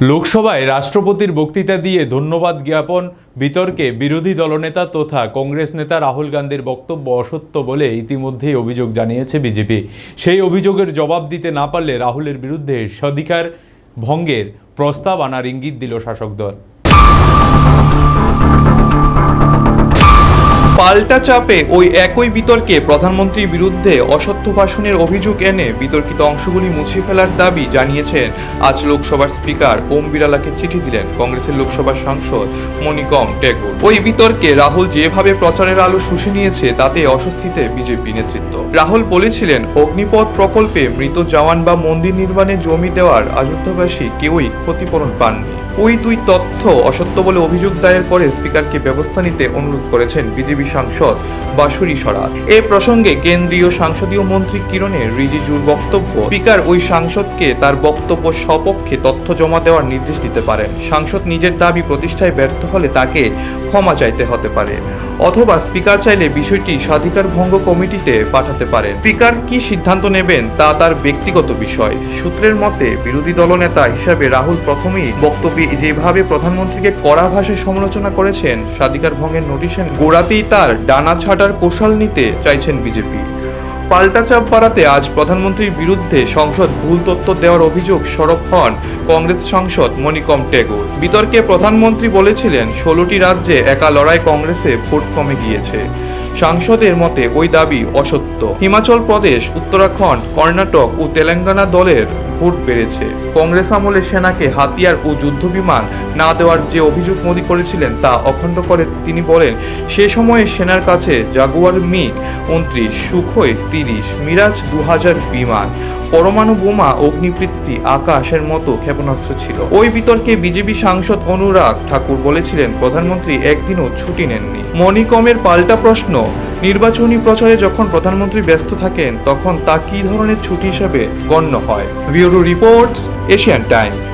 লোকসভায় রাষ্ট্রপতির বক্তৃতা দিয়ে ধন্যবাদ জ্ঞাপন, বিতর্কে বিরোধী দলনেতা তথা কংগ্রেস নেতা রাহুল গান্ধীর বক্তব্য অসত্য বলে ইতিমধ্যেই অভিযোগ জানিয়েছে বিজেপি। সেই অভিযোগের জবাব দিতে না পারলে রাহুলের বিরুদ্ধে সধিকার ভঙ্গের প্রস্তাব আনার ইঙ্গিত দিল শাসক দল। পাল্টা চাপে ওই একই বিতর্কে প্রধানমন্ত্রীর বিরুদ্ধে অসত্য ভাষণের অভিযোগ এনে বিতর্কিত অংশগুলি মুছে ফেলার দাবি জানিয়েছেন আজ লোকসভার স্পিকার ওম বিড়ালাকে চিঠি দিলেন কংগ্রেসের লোকসভা সাংসদ মনিকম টেগুর। ওই বিতর্কে রাহুল যেভাবে প্রচারের আলো শুষে নিয়েছে, তাতে অস্বস্তিতে বিজেপি নেতৃত্ব। রাহুল বলেছিলেন, অগ্নিপথ প্রকল্পে মৃত জওয়ান বা মন্দির নির্মাণে জমি দেওয়ার অযোধ্যাবাসী কেউই ক্ষতিপূরণ পাননি। ওই দুই তথ্য অসত্য বলে অভিযোগ দায়ের করে স্পিকারকে ব্যবস্থা নিতে অনুরোধ করেছেন বিজেপি সাংসদ বাসুরি সরাত এ প্রসঙ্গে কেন্দ্রীয় সংসদীয় মন্ত্রী কিরণের রিজিজুর বক্তব্য, স্পিকার ওই সাংসদকে তার বক্তব্য সপক্ষে তথ্য জমা দেওয়ার নির্দেশ দিতে পারেন। সাংসদ নিজের দাবি প্রতিষ্ঠায় ব্যর্থ হলে তাকে ক্ষমা চাইতে হতে পারে অথবা স্পিকার চাইলে বিষয়টি স্বাধিকার ভঙ্গ কমিটিতে পাঠাতে পারেন। স্পিকার কি সিদ্ধান্ত নেবেন তা তার ব্যক্তিগত বিষয়। সূত্রের মতে, বিরোধী দলনেতা হিসাবে রাহুল প্রথমেই বক্তব্যে যেভাবে প্রধানমন্ত্রীকে কড়া ভাষায় সমালোচনা করেছেন, স্বাধিকার ভঙ্গের নোটিশে গোড়াতেই তার ডানা ছাটার কৌশল নিতে চাইছেন বিজেপি। পাল্টা চাপ বাড়াতে আজ প্রধানমন্ত্রীর বিরুদ্ধে সংসদ ভুল তথ্য দেওয়ার অভিযোগ সরব হন কংগ্রেস সাংসদ মনিকম টেগোর। বিতর্কে প্রধানমন্ত্রী বলেছিলেন, ষোলোটি রাজ্যে একা লড়াই কংগ্রেসে ভোট কমে গিয়েছে। সাংসদের মতে ওই দাবি অসত্য। হিমাচল প্রদেশ, উত্তরাখণ্ড, কর্ণাটক ও তেলেঙ্গানা দলের ভোট বেড়েছে। কংগ্রেস আমলে সেনাকে হাতিয়ার ও যুদ্ধ বিমান না দেওয়ার যে অভিযোগ মোদী করেছিলেন তা অখণ্ড করে তিনি বলেন, সে সময়ে সেনার কাছে জাগুয়ার মিগ উনত্রিশ সুখোই তিরিশ, মিরাজ দু হাজার বিমান। পরমাণু বোমা, অগ্নিবৃত্তি, আকাশের মতো ক্ষেপণাস্ত্র ছিল। ওই বিতর্কে বিজেপি সাংসদ অনুরাগ ঠাকুর বলেছিলেন, প্রধানমন্ত্রী একদিনও ছুটি নেননি। মনিকমের পাল্টা প্রশ্ন, নির্বাচনী প্রচারে যখন প্রধানমন্ত্রী ব্যস্ত থাকেন, তখন তা কী ধরনের ছুটি হিসেবে গণ্য হয়? Bureau reports, Asian Times.